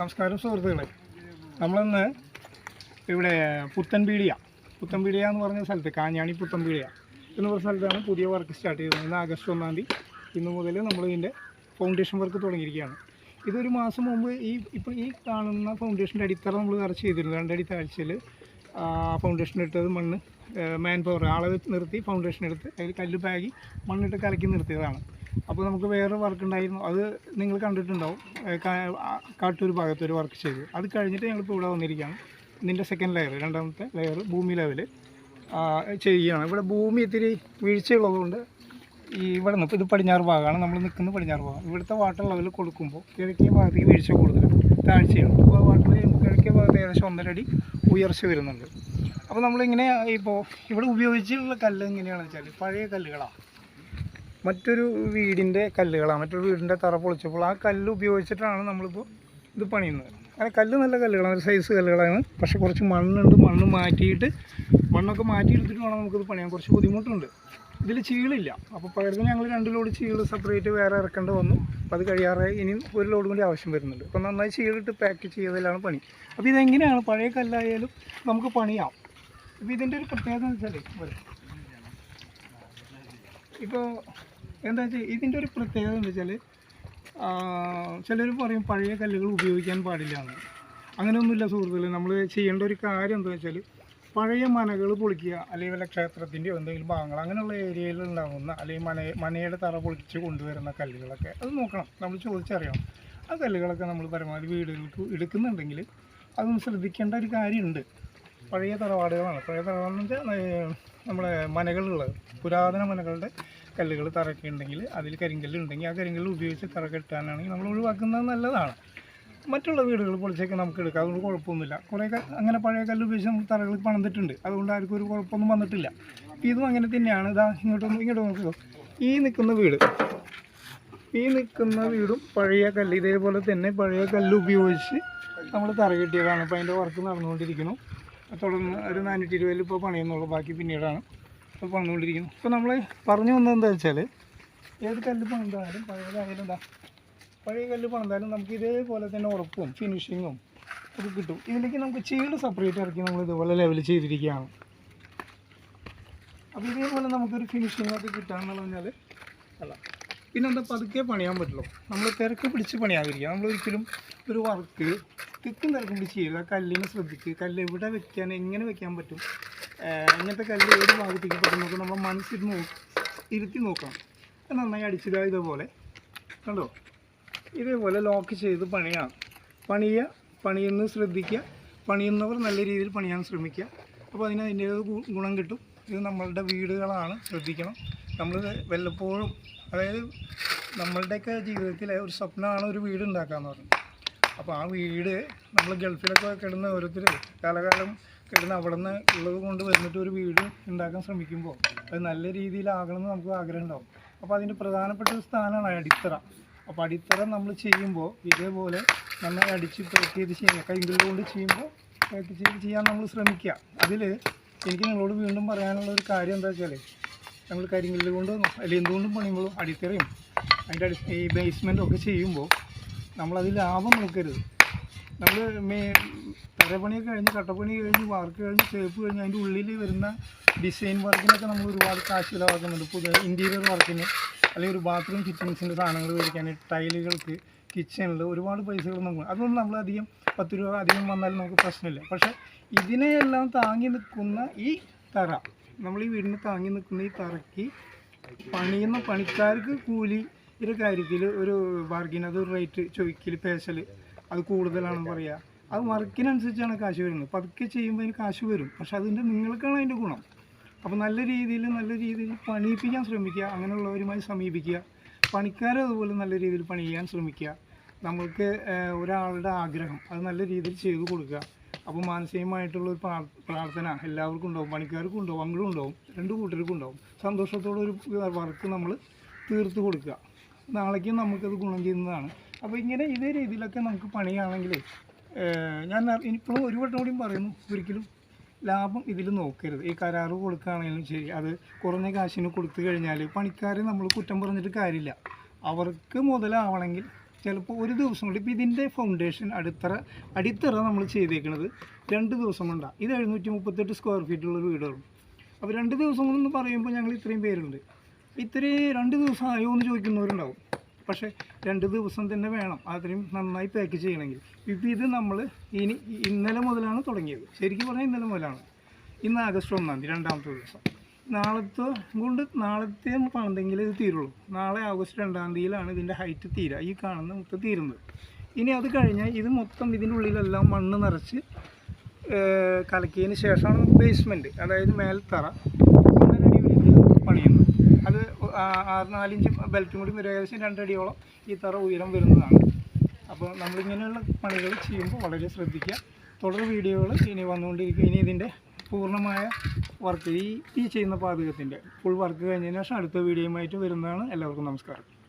നമസ്കാരം സുഹൃത്തുക്കളെ. നമ്മളിന്ന് ഇവിടെ പുത്തൻപീടിയ. പുത്തൻപീടിയ എന്ന് പറഞ്ഞ സ്ഥലത്ത് കാഞ്ഞാണി പുത്തൻപീടിയ എന്ന് പറഞ്ഞ സ്ഥലത്താണ് പുതിയ വർക്ക് സ്റ്റാർട്ട് ചെയ്തത്. ഇന്ന് ആഗസ്റ്റ് ഒന്നാം തീയതി. ഇന്ന് മുതൽ നമ്മൾ ഇതിന്റെ ഫൗണ്ടേഷൻ വർക്ക് തുടങ്ങിയിരിക്കുകയാണ്. ഇതൊരു മാസം മുമ്പ് ഈ ഇപ്പോൾ ഈ കാണുന്ന ഫൗണ്ടേഷന്റെ അടിത്തറ നമ്മൾ കറച്ച് ചെയ്തിരുന്നു. രണ്ടടി താഴ്ചയിൽ ഫൗണ്ടേഷൻ ഇട്ടത് മണ്ണ് മാൻ പവർ ആളെ നിർത്തി ഫൗണ്ടേഷൻ എടുത്ത് അതിൽ കല്ല് പാകി മണ്ണിട്ട് കലക്കി നിർത്തിയതാണ്. അപ്പോൾ നമുക്ക് വേറെ വർക്ക് ഉണ്ടായിരുന്നു. അത് നിങ്ങൾ കണ്ടിട്ടുണ്ടാവും. കാട്ടൂർ ഭാഗത്ത് ഒരു വർക്ക് ചെയ്തു. അത് കഴിഞ്ഞിട്ട് ഞങ്ങളിപ്പോൾ ഇവിടെ വന്നിരിക്കുകയാണ്. ഇതിന്റെ സെക്കൻഡ് ലെയർ രണ്ടാമത്തെ ലെയർ ഭൂമി ലെവൽ ചെയ്യുകയാണ്. ഇവിടെ ഭൂമി ഇത്തിരി വീഴ്ചയുള്ളതുകൊണ്ട് ഈ ഇവിടെ നിന്ന് ഇത് പടിഞ്ഞാറ് ഭാഗമാണ്. നമ്മൾ നിൽക്കുന്ന പടിഞ്ഞാറ് ഭാഗം. ഇവിടുത്തെ വാട്ടർ ലെവൽ കൊടുക്കുമ്പോൾ കിഴക്കേ ഭാഗത്തേക്ക് വീഴ്ച കൂടുതലാണ് താഴ്ചയാണ്. അപ്പോൾ വാട്ടർ കിഴക്കേ ഭാഗത്ത് ഏകദേശം ഒന്നര അടി ഉയർച്ച വരുന്നുണ്ട്. അപ്പോൾ നമ്മളിങ്ങനെ ഇപ്പോൾ ഇവിടെ ഉപയോഗിച്ചിട്ടുള്ള കല്ല് എങ്ങനെയാണെന്ന് വെച്ചാൽ പഴയ കല്ലുകളാണ്. മറ്റൊരു വീടിന്റെ കല്ലുകളാണ് മറ്റൊരു വീടിന്റെ തറ പൊളിച്ചപ്പോൾ ആ കല്ല് ഉപയോഗിച്ചിട്ടാണ് നമ്മളിപ്പോൾ ഇത് പണിയുന്നത്. അങ്ങനെ കല്ല് നല്ല കല്ലുകളാണ് ഒരു സൈസ് കല്ലുകളാണ്. പക്ഷെ കുറച്ച് മണ്ണുണ്ട് മണ്ണ് മാറ്റിയിട്ട് മണ്ണൊക്കെ മാറ്റിയെടുത്തിട്ട് വേണം നമുക്കിത് പണിയാൻ. കുറച്ച് ബുദ്ധിമുട്ടുണ്ട്. ഇതിൽ ചീളില്ല. അപ്പോൾ പകരത്തിന് ഞങ്ങൾ രണ്ട് ലോഡ് ചീൾ സെപ്പറേറ്റ് വേറെ ഇറക്കേണ്ടി വന്നു. അപ്പോൾ അത് കഴിയാറെ ഇനിയും ഒരു ലോഡ് കൂടി ആവശ്യം വരുന്നുണ്ട്. അപ്പോൾ നന്നായി ചീളിട്ട് പാക്ക് ചെയ്തതിലാണ് പണി. അപ്പോൾ ഇതെങ്ങനെയാണ്? പഴയ കല്ലായാലും നമുക്ക് പണിയാം. അപ്പോൾ ഇതിന്റെ ഒരു പ്രത്യേകത എന്ന് വെച്ചാൽ ഇപ്പോൾ എന്താ വെച്ചാൽ ഇതിന്റെ ഒരു പ്രത്യേകത എന്താ വെച്ചാൽ ചിലർ പറയും പഴയ കല്ലുകൾ ഉപയോഗിക്കാൻ പാടില്ല എന്ന് അങ്ങനെയൊന്നുമില്ല സുഹൃത്തുക്കളെ നമ്മൾ ചെയ്യേണ്ട ഒരു കാര്യം എന്താ വെച്ചാൽ പഴയ മനകൾ പൊളിക്കുക അല്ലെങ്കിൽ വല്ല ക്ഷേത്രത്തിന്റെയോ എന്തെങ്കിലും ഭാഗങ്ങൾ അങ്ങനെയുള്ള ഏരിയയിൽ ഉണ്ടാകുന്ന അല്ലെങ്കിൽ മന മനയുടെ തറ പൊളിച്ച് കൊണ്ടുവരുന്ന കല്ലുകളൊക്കെ അത് നോക്കണം. നമ്മൾ ചോദിച്ചറിയണം. ആ കല്ലുകളൊക്കെ നമ്മൾ പരമാവധി വീടുകൾക്ക് എടുക്കുന്നുണ്ടെങ്കിൽ അതൊന്ന് ശ്രദ്ധിക്കേണ്ട ഒരു കാര്യമുണ്ട്. പഴയ തറവാടുകളാണ്. പഴയ തറവാടെന്ന് വെച്ചാൽ നമ്മുടെ മനകളുള്ള പുരാതന മനകളുടെ കല്ലുകൾ തറയൊക്കെ ഉണ്ടെങ്കിൽ അതിൽ കരിങ്കല്ല് ഉണ്ടെങ്കിൽ ആ കരിങ്കല്ല് ഉപയോഗിച്ച് തറ കെട്ടാനാണെങ്കിൽ നമ്മൾ ഒഴിവാക്കുന്നത് നല്ലതാണ്. മറ്റുള്ള വീടുകൾ പൊളിച്ചൊക്കെ നമുക്ക് എടുക്കാം. അതുകൊണ്ട് കുഴപ്പമൊന്നുമില്ല. കുറേ അങ്ങനെ പഴയ കല്ല് ഉപയോഗിച്ച് നമ്മൾ തറകൾ പണിതിട്ടുണ്ട്. അതുകൊണ്ട് ആർക്കും ഒരു കുഴപ്പമൊന്നും വന്നിട്ടില്ല. ഇതും അങ്ങനെ തന്നെയാണ്. ഇതാ ഇങ്ങോട്ടൊന്ന് ഇങ്ങോട്ട് നോക്കുക ഈ നിൽക്കുന്ന വീട്. ഈ നിൽക്കുന്ന വീടും പഴയ കല്ല് ഇതേപോലെ തന്നെ പഴയ കല്ല് ഉപയോഗിച്ച് നമ്മൾ തറ കെട്ടിയതാണ്. അപ്പോൾ അതിന്റെ വർക്ക് നടന്നുകൊണ്ടിരിക്കുന്നു. തുടർന്ന് ഒരു നാനൂറ്റി ഇരുപതിൽ ഇപ്പോൾ പണിയുന്നുള്ളൂ. ബാക്കി പിന്നീടാണ് ഇപ്പോൾ പണിതുകൊണ്ടിരിക്കുന്നത് ഇപ്പോൾ നമ്മൾ പറഞ്ഞു വന്നത് എന്താ വെച്ചാൽ ഏത് കല്ല് പണിതാലും പഴയതായാലും എന്താ? പഴയ കല്ല് പണിതാലും നമുക്ക് ഇതേപോലെ തന്നെ ഉറപ്പും ഫിനിഷിങ്ങും ഒക്കെ കിട്ടും. ഇതിലേക്ക് നമുക്ക് ചീട് സെപ്പറേറ്റ് ഇറക്കി നമ്മൾ ഇതുപോലെ ലെവൽ ചെയ്തിരിക്കുകയാണ്. അപ്പോൾ ഇതേപോലെ നമുക്കൊരു ഫിനിഷിങ്ങൊക്കെ കിട്ടാന്ന് പറഞ്ഞാൽ അല്ല പിന്നെന്താ പതുക്കെ പണിയാൻ പറ്റുള്ളൂ. നമ്മൾ തിരക്ക് പിടിച്ച് പണിയാതിരിക്കുക. നമ്മൾ ഒരിക്കലും ഒരു വർക്ക് തിക്കും തിരക്കും പിടിച്ച് ചെയ്യില്ല. കല്ലിനെ ശ്രദ്ധിക്കുക കല്ല് എവിടെ വെക്കാൻ എങ്ങനെ വെക്കാൻ പറ്റും? അങ്ങനത്തെ കല്ല് ഏത് ഭാഗത്തേക്ക് പറ്റും നോക്കും നമ്മൾ മനസ്സിൽ നോ ഇരുത്തി നോക്കണം. നന്നായി അടിച്ചിടുക ഇതേപോലെ. കണ്ടോ? ഇതേപോലെ ലോക്ക് ചെയ്ത് പണിയാം. പണിയുക പണിയുന്നത് ശ്രദ്ധിക്കുക. പണിയുന്നവർ നല്ല രീതിയിൽ പണിയാൻ ശ്രമിക്കുക. അപ്പോൾ അതിന് അതിന്റേത് ഗുണം കിട്ടും. ഇത് നമ്മളുടെ വീടുകളാണ്. ശ്രദ്ധിക്കണം. നമ്മൾ വല്ലപ്പോഴും അതായത് നമ്മളുടെയൊക്കെ ജീവിതത്തിലെ ഒരു സ്വപ്നമാണ് ഒരു വീട് ഉണ്ടാക്കാന്ന് പറയുന്നത് അപ്പോൾ ആ വീട് നമ്മൾ ഗൾഫിലൊക്കെ കിടന്ന് ഓരോരുത്തർ കാലകാലം കിടന്ന് അവിടെ നിന്ന് ഉള്ളത് കൊണ്ട് വന്നിട്ട് ഒരു വീട് ഉണ്ടാക്കാൻ ശ്രമിക്കുമ്പോൾ അത് നല്ല രീതിയിലാകണമെന്ന് നമുക്ക് ആഗ്രഹം ഉണ്ടാവും അപ്പോൾ അതിന്റെ പ്രധാനപ്പെട്ട ഒരു സ്ഥാനമാണ് അടിത്തറ. അപ്പോൾ അടിത്തറ നമ്മൾ ചെയ്യുമ്പോൾ ഇതേപോലെ നമ്മൾ അടിച്ച് ചെയ്ത് ചെയ്യുക കൈകളിൽ കൊണ്ട് ചെയ്യുമ്പോൾ പാക്ക് ചെയ്ത് ചെയ്യാൻ നമ്മൾ ശ്രമിക്കുക അതിൽ എനിക്ക് നിങ്ങളോട് വീണ്ടും പറയാനുള്ള ഒരു കാര്യം എന്താ വെച്ചാൽ നമ്മൾ കരിങ്കല്ല് കൊണ്ട് അല്ലെങ്കിൽ എന്തുകൊണ്ടും പണിയുമ്പോഴും അടിത്തറയും അതിന്റെ അടി ഈ ബേസ്മെന്റും ഒക്കെ ചെയ്യുമ്പോൾ നമ്മളതിൽ ലാഭം നോക്കരുത്. നമ്മൾ മേ തറപണിയൊക്കെ കഴിഞ്ഞ് കട്ടപ്പണി കഴിഞ്ഞ് വർക്ക് കഴിഞ്ഞ് തേപ്പ് കഴിഞ്ഞ് അതിന്റെ ഉള്ളിൽ വരുന്ന ഡിസൈൻ വർക്കിനൊക്കെ നമ്മൾ ഒരുപാട് കാശ് ചിലവാക്കുന്നുണ്ട് പുതിയ ഇന്റീരിയർ വർക്കിന് അല്ലെങ്കിൽ ഒരു ബാത്റൂം ഫിറ്റിങ്സിന്റെ സാധനങ്ങൾ മേടിക്കാൻ ടൈലുകൾക്ക് കിച്ചണിൽ ഒരുപാട് പൈസകൾ നമുക്ക് അതൊന്നും നമ്മളധികം പത്ത് രൂപ അധികം വന്നാലും നമുക്ക് പ്രശ്നമില്ല. പക്ഷേ ഇതിനെയെല്ലാം താങ്ങി നിൽക്കുന്ന ഈ തറ നമ്മൾ ഈ വീടിന് താങ്ങി നിൽക്കുന്ന ഈ തറയ്ക്ക് പണിയുന്ന പണിക്കാർക്ക് കൂലി ഒരു കാര്യത്തിൽ ഒരു ബാർഗിൻ അത് ഒരു റേറ്റ് ചോയ്ക്കൽ പേശൽ അത് കൂടുതലാണെന്ന് പറയുക അത് വർക്കിനനുസരിച്ചാണ് കാശ് വരുന്നത്. പതുക്കെ ചെയ്യുമ്പോൾ അതിന് കാശ് വരും. പക്ഷെ അതിന്റെ നിങ്ങൾക്കാണ് അതിന്റെ ഗുണം. അപ്പോൾ നല്ല രീതിയിൽ നല്ല രീതിയിൽ പണിയിപ്പിക്കാൻ ശ്രമിക്കുക അങ്ങനെയുള്ളവരുമായി സമീപിക്കുക. പണിക്കാരും അതുപോലെ നല്ല രീതിയിൽ പണി ചെയ്യാൻ ശ്രമിക്കുക. നമ്മൾക്ക് ഒരാളുടെ ആഗ്രഹം അത് നല്ല രീതിയിൽ ചെയ്തു കൊടുക്കുക. അപ്പോൾ മാനസികമായിട്ടുള്ള ഒരു പ്രാർത്ഥന എല്ലാവർക്കും ഉണ്ടാവും പണിക്കാർക്കും ഉണ്ടാവും അങ്ങോട്ടും ഉണ്ടാവും രണ്ട് കൂട്ടർക്കും ഉണ്ടാവും. സന്തോഷത്തോടെ ഒരു വർക്ക് നമ്മൾ തീർത്ത് കൊടുക്കുക. നാളേക്കും നമുക്കത് ഗുണം ചെയ്യുന്നതാണ്. അപ്പോൾ ഇങ്ങനെ ഇതേ രീതിയിലൊക്കെ നമുക്ക് പണിയാണെങ്കിൽ ഞാൻ ഇനിയിപ്പോഴും ഒരു വട്ടം കൂടിയും പറയുന്നു ഒരിക്കലും ലാഭം ഇതിൽ നോക്കരുത്. ഈ കരാറ് കൊടുക്കുകയാണെങ്കിലും ശരി അത് കുറഞ്ഞ കാശിന് കൊടുത്തു കഴിഞ്ഞാൽ പണിക്കാരെ നമ്മൾ കുറ്റം പറഞ്ഞിട്ട് കാര്യമില്ല. അവർക്ക് മുതലാവണമെങ്കിൽ ചിലപ്പോൾ ഒരു ദിവസം കൊണ്ട് ഇപ്പോൾ ഇതിന്റെ ഫൗണ്ടേഷൻ അടിത്തറ അടിത്തറ നമ്മൾ ചെയ്തേക്കുന്നത് രണ്ട് ദിവസം കൊണ്ടാണ് ഇത് എഴുന്നൂറ്റി മുപ്പത്തെട്ട് സ്ക്വയർ ഫീറ്റുള്ള വീടാണ് അപ്പോൾ രണ്ട് ദിവസം കൊണ്ടെന്ന് പറയുമ്പോൾ ഞങ്ങൾ ഇത്രയും പേരുണ്ട്. ഇത്രയും രണ്ട് ദിവസം ആയോ എന്ന് ചോദിക്കുന്നവരുണ്ടാവും. പക്ഷേ രണ്ട് ദിവസം തന്നെ വേണം. അത്രയും നന്നായി പാക്ക് ചെയ്യണമെങ്കിൽ. ഇപ്പോൾ ഇത് നമ്മൾ ഇനി ഇന്നലെ മുതലാണ് തുടങ്ങിയത്. ശരിക്കും പറഞ്ഞാൽ ഇന്നലെ മുതലാണ്. ഇന്ന് ആഗസ്റ്റ് ഒന്നാം തീയതി രണ്ടാമത്തെ ദിവസം. നാളത്തെ? കൊണ്ട് നാളത്തെ പണിതെങ്കിൽ ഇത് തീരുള്ളൂ. നാളെ ഓഗസ്റ്റ് രണ്ടാം തീയതിയിലാണ് ഇതിന്റെ ഹൈറ്റ് തീരുക. ഈ കാണുന്ന മൊത്തം തീരുന്നത്. ഇനി അത് കഴിഞ്ഞാൽ ഇത് മൊത്തം ഇതിന്റെ ഉള്ളിലെല്ലാം മണ്ണ് നിറച്ച് കലക്കിയതിന് ശേഷമാണ് ബേസ്മെന്റ് അതായത് മേൽത്തറ പണിയുന്നത്. അത് ആറ് നാലിഞ്ച് ബെൽറ്റും കൂടി ഒരു ഏകദേശം രണ്ടടിയോളം ഈ തറ ഉയരം വരുന്നതാണ്. അപ്പോൾ നമ്മളിങ്ങനെയുള്ള പണികൾ ചെയ്യുമ്പോൾ വളരെ ശ്രദ്ധിക്കുക. തുടർ വീഡിയോകൾ ഇനി വന്നുകൊണ്ടിരിക്കും. ഇനി ഇതിന്റെ പൂർണമായ വർക്ക് ഈ ഈ ചെയ്യുന്ന പാചകത്തിന്റെ ഫുൾ വർക്ക് കഴിഞ്ഞതിന് ശേഷം അടുത്ത വീഡിയോയുമായിട്ട് വരുന്നതാണ്. എല്ലാവർക്കും നമസ്കാരം.